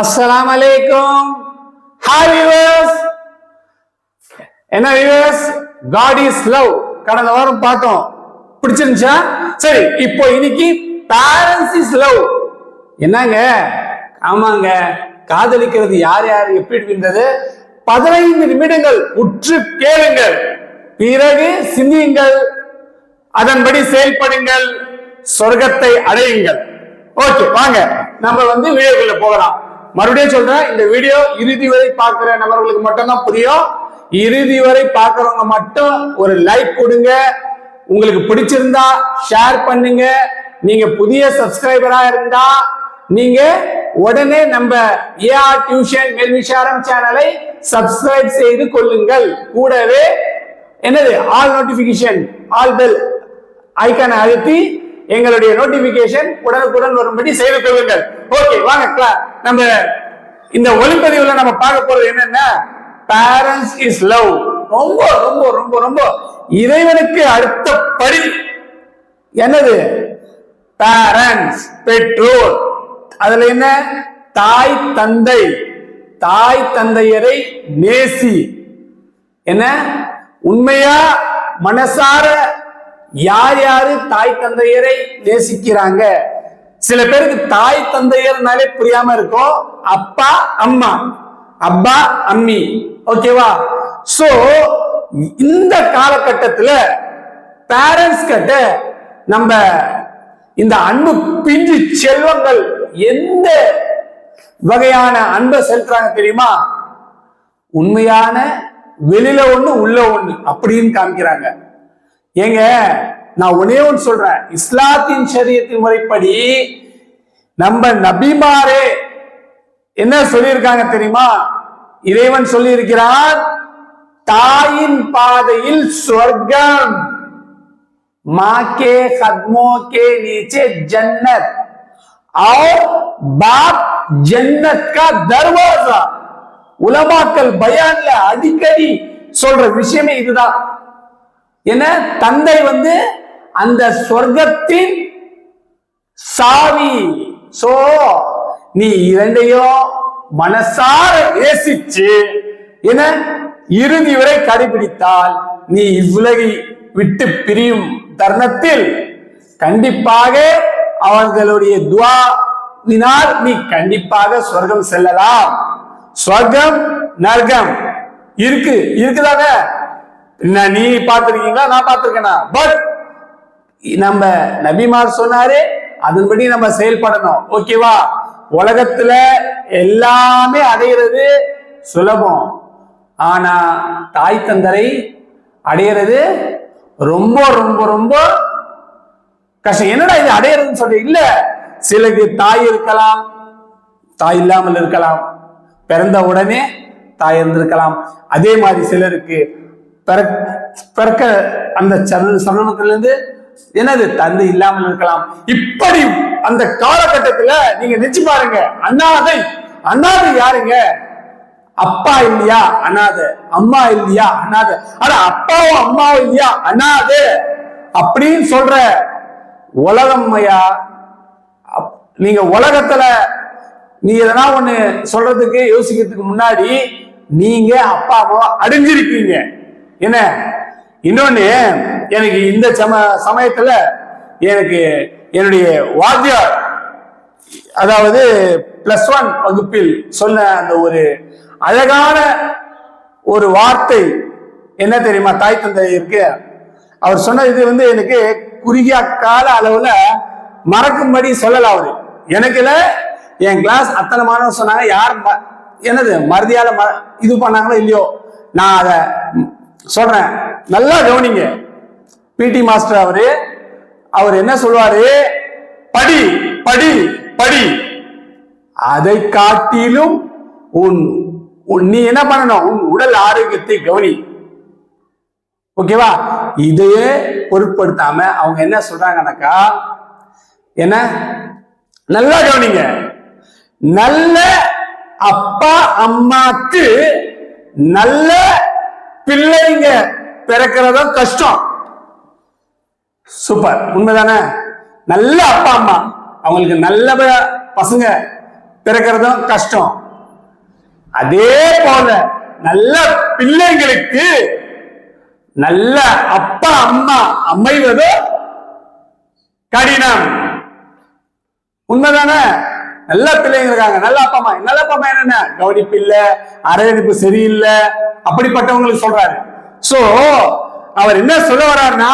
அஸ்லாம் அலைக்கும் hi viewers என்ன வியூவர்ஸ் காட் இஸ் லவ் கடந்த வாரம் பார்த்தோம். பிடிச்சிருந்துச்சா? சரி இப்போ இன்னைக்கு பேரண்ட்ஸ் இஸ் லவ் என்னங்க? ஆமாங்க. காதலிக்கிறது யார் யார் எப்படி இருக்கின்றது? பதினைந்து நிமிடங்கள் உற்று கேளுங்கள். பிறகு சிந்தியுங்கள். அதன்படி செயல்படுங்கள். சொர்க்கத்தை அடையுங்கள். ஓகே வாங்க. நம்ம வந்து வீடியோக்குள்ள போகலாம். மறுபடியும் சொல்றேன் இந்த வீடியோ இறுதி வரை பார்க்கிற நபர்களுக்கு மட்டும்தான் புரியும். இறுதி வரை பார்க்கறவங்க மட்டும் ஒரு லைக் கொடுங்க. உங்களுக்கு பிடிச்சிருந்தா ஷேர் பண்ணுங்க. நீங்க புதிய சப்ஸ்கிரைபரா இருந்தா நீங்க உடனே நம்ம ஏஆர் டியூஷன் மெல்விஷாரம் சேனலை சப்ஸ்கிரைப் செய்து கொள்ளுங்கள். கூடவே என்னது? ஆல் நோட்டிபிகேஷன் ஆல் பெல் ஐக்கான அழுத்தி எங்களுடைய நோட்டிபிகேஷன் உடனுக்குடன் வரும்படி செய்து கொள்ளுங்கள். ஓகே வாங்க நம்ம இந்த ஒளிப்பதிவுல நம்ம பார்க்க போறது என்னன்னா பேரண்ட்ஸ் இஸ் லவ் ரொம்ப ரொம்ப ரொம்ப ரொம்ப. இறைவனுக்கு அடுத்த படி. என்னது? பேரண்ட்ஸ் பெற்றோர் அதுல என்ன? தாய் தந்தை. தாய் தந்தையரை நேசி. என்ன? உண்மையா மனசார யார் யாரு தாய் தந்தையரை நேசிக்கிறாங்க? சில பேருக்கு தாய் தந்தையர்னாலே புரியாம இருக்கும் அப்பா அம்மா. அப்பா அம்மி. ஓகேவா சோ இந்த காலகட்டத்துல பேரண்ட்ஸ் கிட்ட நம்ம இந்த அன்பு பிஞ்சு செல்வங்கள் எந்த வகையான அன்பை செலுத்துறாங்க தெரியுமா? உண்மையான வெளியில ஒண்ணு உள்ள ஒண்ணு அப்படின்னு காமிக்கிறாங்க. ஏங்க நான் ஒன்னே ஒன்று சொல்றேன் இஸ்லாத்தின் சரியத்தின் முறைப்படி நம்ம நபிமாரே என்ன சொல்லியிருக்காங்க தெரியுமா இறைவன் சொல்லியிருக்கிறான் தாயின் பாதையில் சொர்க்கம் माँ के कदमों के नीचे जन्नत और बाप ஜன்னத் கா தர்வாசா உலமாக்கல் பயான்ல அடிக்கடி சொல்ற விஷயமே இதுதான் என்ன? தந்தை வந்து அந்த சொர்க்கத்தின் சாவி. சோ நீ இரண்டையும் மனசார நேசிச்சு என்ன? இறுதி வரை கடைபிடித்தால் நீ இவ்வுலகை விட்டு பிரியும் தருணத்தில் கண்டிப்பாக அவர்களுடைய துவாவினால் நீ கண்டிப்பாக சொர்க்கம் செல்லலாம். சொர்க்கம் நர்க்கம். இருக்கு இருக்குதாங்க என்ன நீ பார்த்துருக்கீங்களா? நான் பார்த்துருக்கேனா? பட் நம்ம நபிமார் சொன்னாரு அதன்படி நம்ம செயல்படணும். ஓகேவா உலகத்துல எல்லாமே அடையிறது சுலபம். ஆனா தாய் தந்தரை அடையிறது ரொம்ப ரொம்ப ரொம்ப கஷ்டம். என்னடா இது அடையிறதுன்னு சொல்லி இல்ல சிலருக்கு தாய் இருக்கலாம் தாய் இல்லாமல் இருக்கலாம். பிறந்த உடனே தாய் இருந்திருக்கலாம். அதே மாதிரி சிலருக்கு பிறக்க அந்த சரண சரணத்திலிருந்து என்னது தந்தை இல்லாமல் இருக்கலாம். இப்படி அந்த காலகட்டத்துல நீங்க நினைச்சு பாருங்க. அண்ணாதை அண்ணாதை யாருங்க? அப்பா இல்லையா? அனாதை அம்மா இல்லையா? அனாதை ஆனா அப்பாவும் அம்மாவும் இல்லையா? அனாதை அப்படின்னு சொல்ற உலகம் ஐயா அப்- நீங்க உலகத்துல நீ எதனா ஒண்ணு சொல்றதுக்கு யோசிக்கிறதுக்கு முன்னாடி நீங்க அப்பா அம்மாவை அடைஞ்சிருக்கீங்க. என்ன? இன்னொன்னு எனக்கு இந்த சம சமயத்துல எனக்கு என்னுடைய வாத்தியார் அதாவது பிளஸ் ஒன் வகுப்பில் சொன்ன அந்த ஒரு அழகான ஒரு வார்த்தை என்ன தெரியுமா தாய் தந்தை இருக்கு. அவர் சொன்ன இது வந்து எனக்கு குறுகிய கால அளவுல மறக்கும்படி சொல்லல அவரு. எனக்கு என் கிளாஸ் அத்தனை மாணவன் சொன்னாங்க. யார் ம- என்னது மறுதியால ம- இது பண்ணாங்களோ இல்லையோ நான் அதை சொல்றேன். நல்லா கவனிங்க. பிடி மாஸ்டர் அவரு அவர் என்ன சொல்வாரு? படி படி படி. அதை காட்டிலும் உன் உன் நீ என்ன பண்ணணும்? உன் உடல் ஆரோக்கியத்தை கவனி. ஓகேவா? இதையே பொருட்படுத்தாம அவங்க என்ன சொல்றாங்கன்னாக்கா என்ன? நல்லா கவனிங்க. நல்ல அப்பா அம்மாக்கு நல்ல பிள்ளைங்க பிறக்கிறதும் கஷ்டம். சூப்பர். உண்மைதானே? நல்ல அப்பா அம்மா. அவங்களுக்கு நல்ல பசங்க பிறக்கிறதும் கஷ்டம். அதே போல நல்ல பிள்ளைங்களுக்கு நல்ல அப்பா அம்மா அமைவது கடினம். உண்மைதானே? நல்ல பிள்ளைங்க இருக்காங்க. நல்ல அப்பா அம்மா. நல்ல அப்பா அம்மா என்னென்ன? கவனிப்பு இல்ல அரவணைப்பு சரியில்லை. அப்படிப்பட்டவங்களுக்கு சொல்றாரு. சோ அவர் என்ன சொல்ல வர்றாருன்னா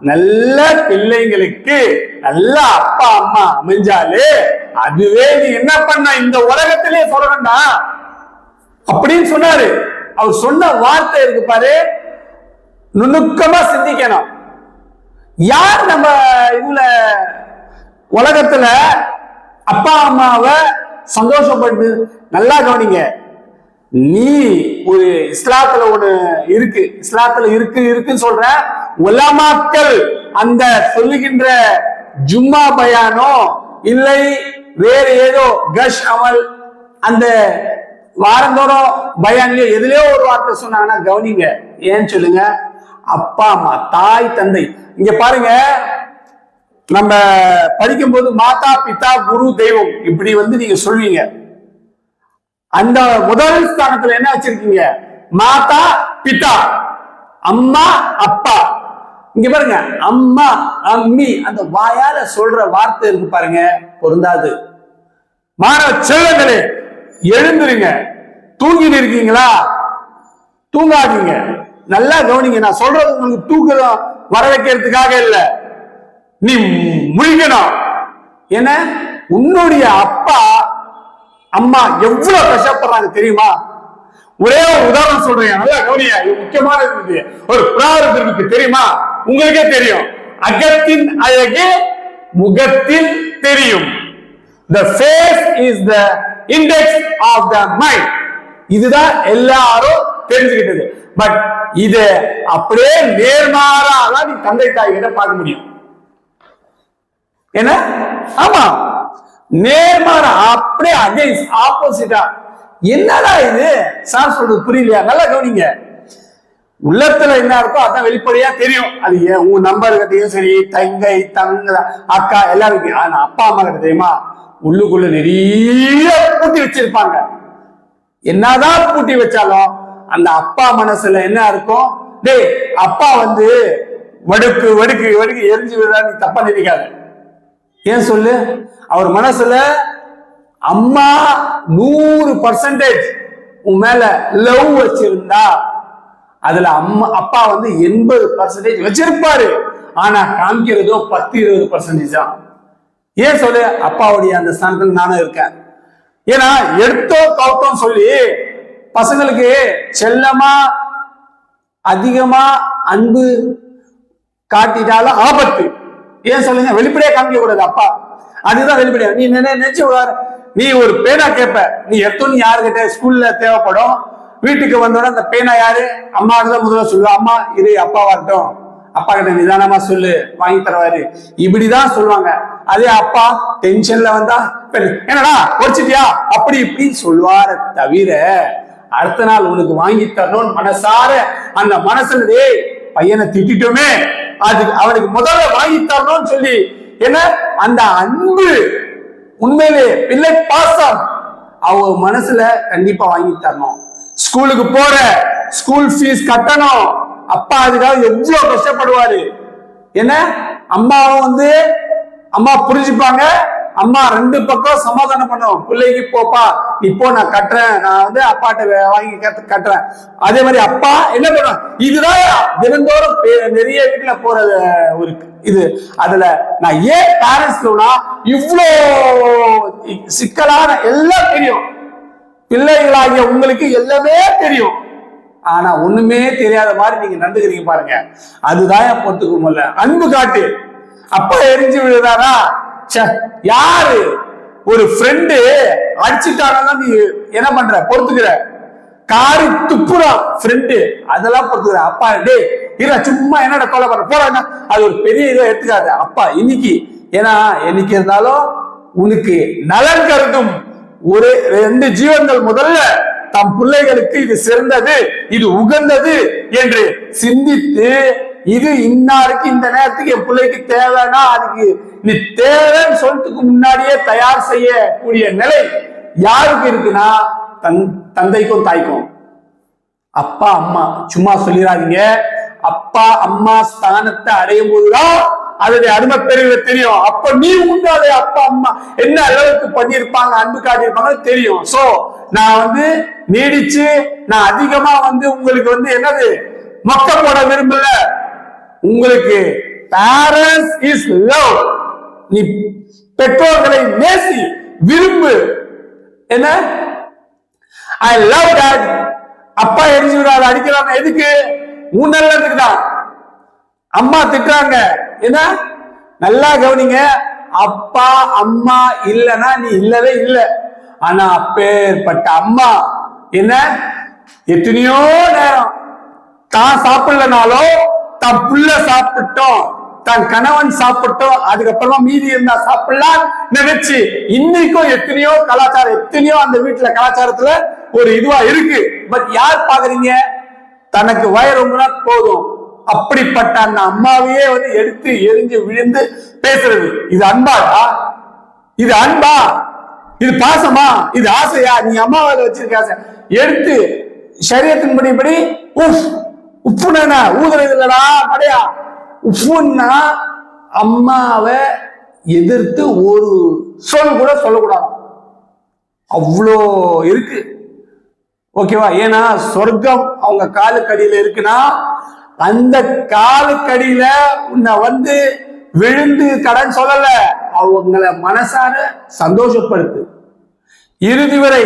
நல்ல பிள்ளைங்களுக்கு நல்ல அப்பா அம்மா அமைஞ்சாலே அதுவே நீ என்ன பண்ண? இந்த உலகத்திலே சொல்லணும்டா. அப்படின்னு சொன்னாரு. அவர் சொன்ன வார்த்தை இருக்கு பாரு. நுணுக்கமா சிந்திக்கணும். யார் நம்ம இதுல உலகத்துல அப்பா அம்மாவை சந்தோஷப்பட்டு நல்லா கவனிங்க. நீ ஒரு இஸ்லாத்துல ஒண்ணு இருக்கு. இஸ்லாத்துல இருக்கு இருக்குன்னு சொல்ற உலமாக்கள் அந்த சொல்லுகின்ற ஜும்மா பயானோ இல்லை வேற ஏதோ கஷ் அமல் அந்த வாரந்தோறும் பயான்லயோ எதுலயோ ஒரு வார்த்தை சொன்னாங்கன்னா கவனிங்க. ஏன்னு சொல்லுங்க? அப்பா அம்மா தாய் தந்தை. இங்க பாருங்க நம்ம படிக்கும்போது மாதா பிதா குரு தெய்வம் இப்படி வந்து நீங்க சொல்வீங்க. அந்த முதல் ஸ்தானத்துல என்ன வச்சிருக்கீங்க? மாதா பிதா அம்மா அப்பா. இங்க பாருங்க அம்மா அம்மி அந்த வாயால சொல்ற வார்த்தை இருக்கு பாருங்க பொருந்தாது. மாணவ செல்வங்களே எழுந்துருங்க. தூங்கிட்டு இருக்கீங்களா? தூங்காதீங்க. நல்லா கவனிங்க. நான் சொல்றது உங்களுக்கு தூக்கம் வர வைக்கிறதுக்காக இல்லை. நீ முழுகணும் என்ன? உன்னுடைய அப்பா அம்மா எவ்வளவு கஷ்டப்படுறாங்க தெரியுமா? ஒரே ஒரு உதாரணம் சொல்றேன். நல்லா கவனியா இது இது. ஒரு பிராரதம் இருக்கு. தெரியுமா? உங்களுக்கே தெரியும். அகத்தின் அழகு முகத்தில் தெரியும். The face is the index of the mind. இதுதான் எல்லாரும் தெரிஞ்சுக்கிட்டது. பட் இது அப்படியே நேர்மாறா நீ தந்தை தாய் கிட்ட பார்க்க முடியும். என்ன? ஆமா. நேர்மாற அப்படியே அகைன்ஸ்ட் ஆப்போசிட்டா என்னடா இது? சார் சொல்றது புரியலையா? நல்லா கவனிங்க. உள்ளத்துல என்ன இருக்கோ அதான் வெளிப்படையா தெரியும். அது ஏன்? உங்க நம்பர் கிட்டையும் சரி தங்கை தங்க அக்கா எல்லாருக்கும் ஆனா அப்பா அம்மா கிட்ட தெரியுமா? உள்ளுக்குள்ள நிறைய பூட்டி வச்சிருப்பாங்க. என்னதான் பூட்டி வச்சாலும் அந்த அப்பா மனசுல என்ன இருக்கும் டேய் அப்பா வந்து வடுக்கு வடுக்கு வடுக்கு எரிஞ்சு விடுறா நீ தப்பா நினைக்காத. ஏன் சொல்லு? அவர் மனசுல அம்மா நூறு பர்சன்டேஜ் உன் மேல லவ் வச்சிருந்தா அதுல அம்மா அப்பா வந்து எண்பது பர்சன்டேஜ் வச்சிருப்பாரு. ஆனா காமிக்கிறதோ பத்து இருபது பர்சன்டேஜ் தான். ஏன் சொல்லு? அப்பாவுடைய அந்த ஸ்தானத்தில் நானும் இருக்கேன். ஏன்னா எடுத்தோ கவுத்தோம் சொல்லி பசங்களுக்கு செல்லமா அதிகமா அன்பு காட்டிட்டாலும் ஆபத்து. ஏன் சொல்லுங்க? வெளிப்படையா காமிக்க கூடாது அப்பா. அதுதான் வெளிப்படையா. நீ நினை நினைச்சு நீ ஒரு பேனா கேட்ப நீ எடுத்தோன்னு யாருக்கிட்ட ஸ்கூல்ல தேவைப்படும்? வீட்டுக்கு வந்தோட அந்த பேனா யாரு? அம்மா தான் முதல்ல சொல்லுவா. அம்மா இது அப்பா வரட்டும். அப்பா கிட்ட நிதானமா சொல்லு. வாங்கி தருவாரு. இப்படிதான் சொல்லுவாங்க. அதே அப்பா டென்ஷன்ல வந்தா என்னடா உடைச்சிட்டியா அப்படி இப்படி சொல்லுவார தவிர அடுத்த நாள் உனக்கு வாங்கி தரணும்னு மனசார அந்த மனசுல பையனை திட்டிட்டோமே. அது அவனுக்கு முதல்ல வாங்கி தரணும்னு சொல்லி என்ன? அந்த அன்பு உண்மையிலே பிள்ளை பாசம். அவங்க மனசுல கண்டிப்பா வாங்கி தரணும். ஸ்கூலுக்கு போற ஸ்கூல் ஃபீஸ் கட்டணும். அப்பா அதுக்காக எவ்வளவு கஷ்டப்படுவாரு? என்ன? அம்மாவும் வந்து அம்மா புரிஞ்சுப்பாங்க. அம்மா ரெண்டு பக்கம் சமாதானம் பண்ணுவோம். பிள்ளைக்கு போப்பா இப்போ நான் கட்டுறேன். நான் வந்து அப்பாட்ட வாங்கி கட்டுறேன். அதே மாதிரி அப்பா என்ன பண்ணுவாங்க இதுதான் தினந்தோறும் நிறைய வீட்டுல போறது ஒரு இது அதுல நான் ஏன் பேரண்ட்ஸ்னா இவ்வளோ சிக்கலான எல்லாம் தெரியும். பிள்ளைகளாகிய உங்களுக்கு எல்லாமே தெரியும். ஆனா ஒண்ணுமே தெரியாத மாதிரி நீங்க நடந்துக்கிறீங்க பாருங்க. அதுதான் என் பொறுத்துக்க முடியல அன்பு காட்டு. அப்பா எரிஞ்சு விழுதாரா? யாரு? ஒரு ஃப்ரெண்டு அடிச்சுட்டாங்கன்னா நீ என்ன பண்ற? பொறுத்துக்கிற. காரி துப்புறான் ஃப்ரெண்டு அதெல்லாம் பொறுத்துக்கிற. அப்பா டேய் இல்ல சும்மா என்னடா கொலை பண்ண போறாங்க அது ஒரு பெரிய இதை எடுத்துக்காது. அப்பா இன்னைக்கு ஏன்னா என்னைக்கு இருந்தாலும் உனக்கு நலன் கருதும் ஒரு ரெண்டு ஜீவன்கள் முதல்ல தம் பிள்ளைகளுக்கு இது சிறந்தது இது உகந்தது என்று சிந்தித்து இது இன்னாருக்கு இந்த நேரத்துக்கு என் பிள்ளைக்கு தேவைன்னா அதுக்கு நீ தேவைன்னு சொல்றதுக்கு முன்னாடியே தயார் செய்யக்கூடிய நிலை யாருக்கு இருக்குன்னா தன் தந்தைக்கும் தாய்க்கும். அப்பா அம்மா சும்மா சொல்லிடாதீங்க. அப்பா அம்மா ஸ்தானத்தை அடையும் போதுதான் அதனுடைய அருமை பெருமை தெரியும். அப்ப நீ உண்டாத அப்பா அம்மா என்ன அளவுக்கு பண்ணியிருப்பாங்க அன்பு காட்டியிருப்பாங்க தெரியும். சோ நான் வந்து நீடிச்சு நான் அதிகமா வந்து உங்களுக்கு வந்து என்னது? மொக்க போட விரும்பல. உங்களுக்கு பேரண்ட்ஸ் இஸ் லவ் நீ பெற்றோர்களை நேசி விரும்பு. என்ன? ஐ லவ் டாட் அப்பா எரிஞ்சு விடாத அடிக்கிறாங்க. எதுக்கு? உன் நல்லதுக்கு தான். அம்மா திட்டுறாங்க. என்ன? நல்லா கவனிங்க. அப்பா அம்மா இல்லைன்னா நீ இல்லவே இல்லை. ஆனா அப்பேற்பட்ட அம்மா. என்ன? எத்தனையோ நேரம் தான் சாப்பிடலனாலும் தான் புள்ள சாப்பிட்டோம் தன் கணவன் சாப்பிட்டோம் அதுக்கப்புறமா மீதி இருந்தா சாப்பிடலாம். நினைச்சு இன்னைக்கும் எத்தனையோ கலாச்சாரம் எத்தனையோ அந்த வீட்டுல கலாச்சாரத்துல ஒரு இதுவா இருக்கு. பட் யார் பாக்குறீங்க தனக்கு வயறுங்களா போதும். அப்படிப்பட்ட அந்த அம்மாவையே வந்து எடுத்து எரிஞ்சு விழுந்து பேசுறது. இது அன்பாடா இது அன்பா? இது பாசமா? இது ஆசையா? நீ அம்மாவை வச்சிருக்க ஆசை. எடுத்து சரியத்தின் படிப்படி உஃப் உப்புனா ஊதுறது இல்லடா படையா? உஃபுன்னா அம்மாவை எதிர்த்து ஒரு சொல் கூட சொல்லக்கூடாது. அவ்வளோ இருக்கு. ஓகேவா? ஏன்னா சொர்க்கம் அவங்க காலுக்கடியில இருக்குன்னா அந்த காலுக்கடியில உன்னை வந்து விழுந்து கடன் சொல்லல. அவங்கள மனசார சந்தோஷப்படுத்து. இறுதி வரை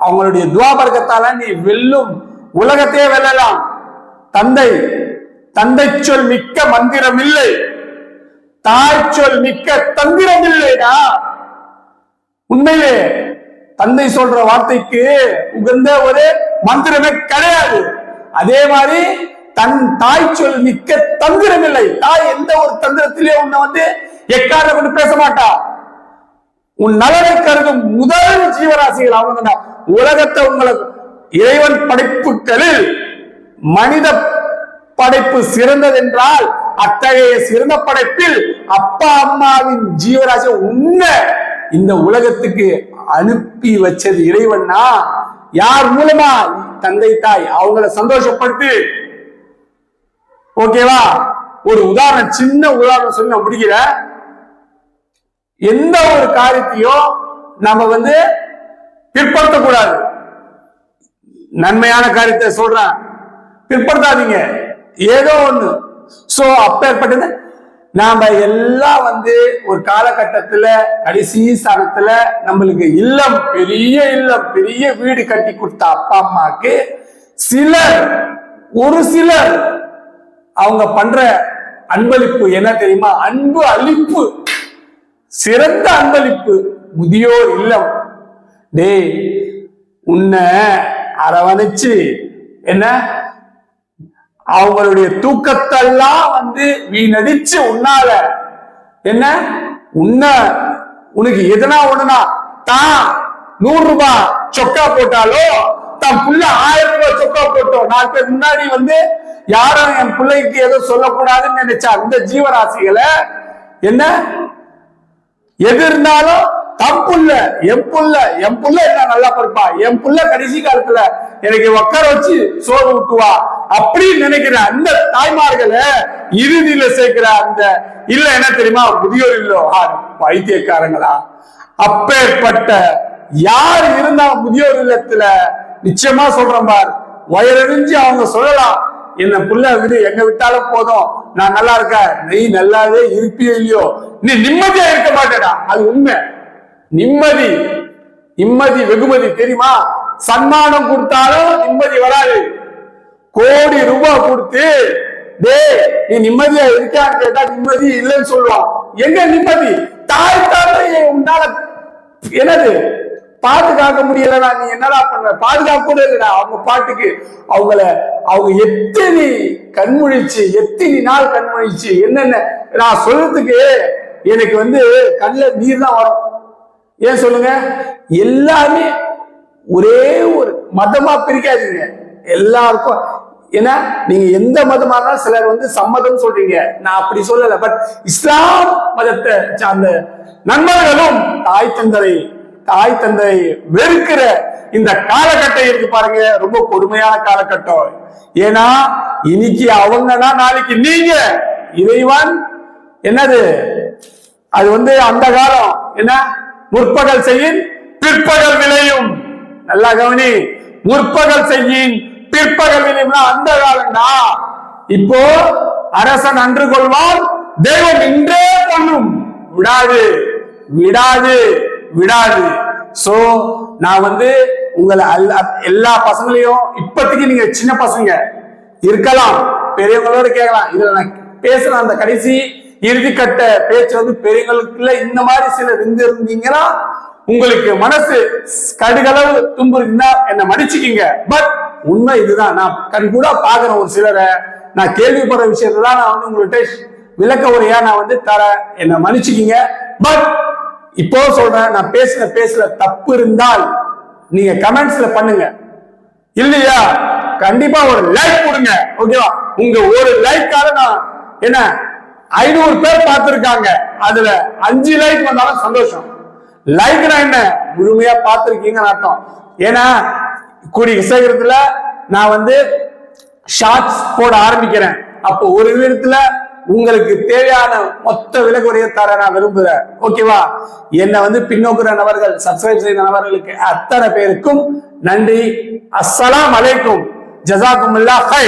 அவங்களுடைய துவாபர்க்கத்தால நீ வெல்லும் உலகத்தையே வெல்லலாம். தந்தை தந்தை சொல் மிக்க மந்திரம் இல்லை தாய் சொல் மிக்க தந்திரம் இல்லைடா உண்மையிலே தந்தை சொல்ற வார்த்தைக்கு உகந்த ஒரு மந்திரமே கிடையாது. அதே மாதிரி தன் தாய் சொல் மிக்க தந்திரம் இல்லை தாய் எந்த ஒரு தந்திரத்திலே உன்னை வந்து எக்கார கொண்டு பேச மாட்டா? உன் நலனை கருதும் முதல் ஜீவராசிகள் அவங்க உலகத்தை உங்களுக்கு இறைவன் படைப்புகளில் மனித படைப்பு சிறந்தது என்றால் அத்தகைய சிறந்த படைப்பில் அப்பா அம்மாவின் ஜீவராசி உன்ன இந்த உலகத்துக்கு அனுப்பி வச்சது இறைவன்னா யார் மூலமா தந்தை தாய் அவங்கள சந்தோஷப்படுத்து ஓகேவா ஒரு உதாரணம் சின்ன உதாரணம் சொல்லி நான் எந்த ஒரு காரியத்தையும் நம்ம வந்து பிற்படுத்தக்கூடாது. நன்மையான காரியத்தை சொல்றேன். பிற்படுத்தாதீங்க. ஏதோ ஒண்ணு. சோ அப்பேற்பட்டது நாம எல்லாம் வந்து ஒரு காலகட்டத்துல கடைசி ஸ்தானத்துல நம்மளுக்கு இல்லம் பெரிய இல்லம் பெரிய வீடு கட்டி கொடுத்த அப்பா அம்மாக்கு சிலர் ஒரு சிலர் அவங்க பண்ற அன்பளிப்பு என்ன தெரியுமா? அன்பு அளிப்பு சிறந்த அன்பளிப்பு. முதியோர் இல்லம். டேய் உன்னை அரவணைச்சு என்ன? அவங்களுடைய தூக்கத்தெல்லாம் வந்து வீணடிச்சு உன்னால. என்ன? உன்ன உனக்கு எதனா ஒண்ணுனா தான் நூறு ரூபாய் சொக்கா போட்டாலோ தான் புள்ள ஆயிரம் ரூபாய் சொக்கா போட்டோம் நாலு பேர் முன்னாடி வந்து யாரும் என் பிள்ளைக்கு ஏதோ சொல்லக்கூடாதுன்னு நினைச்சா அந்த ஜீவராசிகளை என்ன? எது இருந்தாலும் தம் புள்ள என் புள்ள என் புள்ள என்ன நல்லா பிறப்பா? என் புள்ள கடைசி காலத்துல எனக்கு உட்கார வச்சு சோறு ஊட்டுவா அப்படின்னு நினைக்கிற அந்த தாய்மார்களை இறுதியில சேர்க்கிற அந்த இல்ல என்ன தெரியுமா? முதியோர் இல்லோ வைத்தியக்காரங்களா? அப்பேற்பட்ட யார் இருந்தா முதியோர் இல்லத்துல நிச்சயமா சொல்றேன் பார். வயறிஞ்சு அவங்க சொல்லலாம். என்ன புள்ள விடு எங்க விட்டாலும் போதும். நான் நல்லா இருக்கேன். நீ நல்லாவே இருப்பியோ இல்லையோ? நீ நிம்மதியா இருக்க மாட்டேடா. அது உண்மை. நிம்மதி நிம்மதி வெகுமதி தெரியுமா? சன்மானம் கொடுத்தாலும் நிம்மதி வராது. கோடி ரூபாய் கொடுத்து டேய் நீ நிம்மதியா இருக்கான்னு கேட்டா நிம்மதி இல்லைன்னு சொல்லுவான். எங்க நிம்மதி? தாய் தாய் உண்டால என்னது? பாதுகாக்க முடியலடா நீ என்னடா பண்ண? பாதுகாக்க கூட இல்லடா அவங்க பாட்டுக்கு அவங்கள அவங்க எத்தனை கண்முழிச்சு எத்தனை நாள் கண்முழிச்சு என்னென்ன நான் சொல்றதுக்கு எனக்கு வந்து கண்ணில் நீர் தான் வரும். ஏன் சொல்லுங்க? எல்லாமே ஒரே ஒரு மதமா பிரிக்காதீங்க. எல்லாருக்கும் ஏன்னா நீங்க எந்த மதமா இருந்தாலும் சிலர் வந்து சம்மதம் சொல்றீங்க. நான் அப்படி சொல்லல. பட் இஸ்லாம் மதத்தை சார்ந்த நண்பர்களும் தாய் தந்தரை தாய் தந்தை வெறுக்கிற இந்த காலகட்டம் இருக்கு பாருங்க. ரொம்ப கொடுமையான காலகட்டம். ஏன்னா இன்னைக்கு அவங்கன்னா நாளைக்கு நீங்க. இறைவன் என்னது? அது வந்து அந்த காலம். என்ன? முற்பகல் செய்யின் பிற்பகல் விளையும். நல்லா கவனி. முற்பகல் செய்யின் பிற்பகல் விளையும்னா அந்த காலம்டா. இப்போ அரசன் அன்று கொள்வான் தெய்வம் இன்றே பண்ணும். விடாது விடாது விடாது. சோ நான் வந்து உங்களை எல்லா பசங்களையும் இப்போதைக்கு நீங்க சின்ன பசங்க இருக்கலாம். பெரியவங்களோட கேட்கலாம். இதுல நான் பேசுற அந்த கடைசி இறுதிக்கட்ட பேச்சு வந்து பெரியவங்களுக்குள்ள இந்த மாதிரி சிலர் இருந்திருந்தீங்கன்னா உங்களுக்கு மனசு கடுகளவு துன்புறுந்தா என்ன மன்னிச்சுக்கிங்க. பட் உண்மை இதுதான். நான் கண் கூட பாக்குறேன் ஒரு சிலரை நான் கேள்விப்படுற விஷயத்தை தான் நான் வந்து உங்கள்கிட்ட விளக்க உரையா நான் வந்து தரேன் என்ன மன்னிச்சுக்கிங்க. பட் இப்போ சொல்றேன் நான் பேசுன பேசல தப்பு இருந்தால் நீங்க கமெண்ட்ஸ்ல பண்ணுங்க. இல்லையா? கண்டிப்பா ஒரு லைக் கொடுங்க. ஓகேவா உங்க ஒரு லைக்கால நான் என்ன ஐநூறு பேர் பார்த்திருக்காங்க. அதுல அஞ்சு லைக் வந்தாலும் சந்தோஷம். லைக்னா என்ன? முழுமையா பார்த்திருக்கீங்கன்னு அர்த்தம். ஏன்னா கூடிய சீக்கிரத்துல நான் வந்து ஷார்ட்ஸ் போட ஆரம்பிக்கிறேன். அப்போ ஒரு விதத்துல உங்களுக்கு தேவையான மொத்த விலகுறையை தர நான் விரும்புறேன். ஓகேவா என்னை வந்து பின்னோக்குற நபர்கள் சப்ஸ்கிரைப் செய்த நபர்களுக்கு அத்தனை பேருக்கும் நன்றி. அஸ்ஸலாம் அலைக்கும். ஜசாக்குமுல்லா ஹை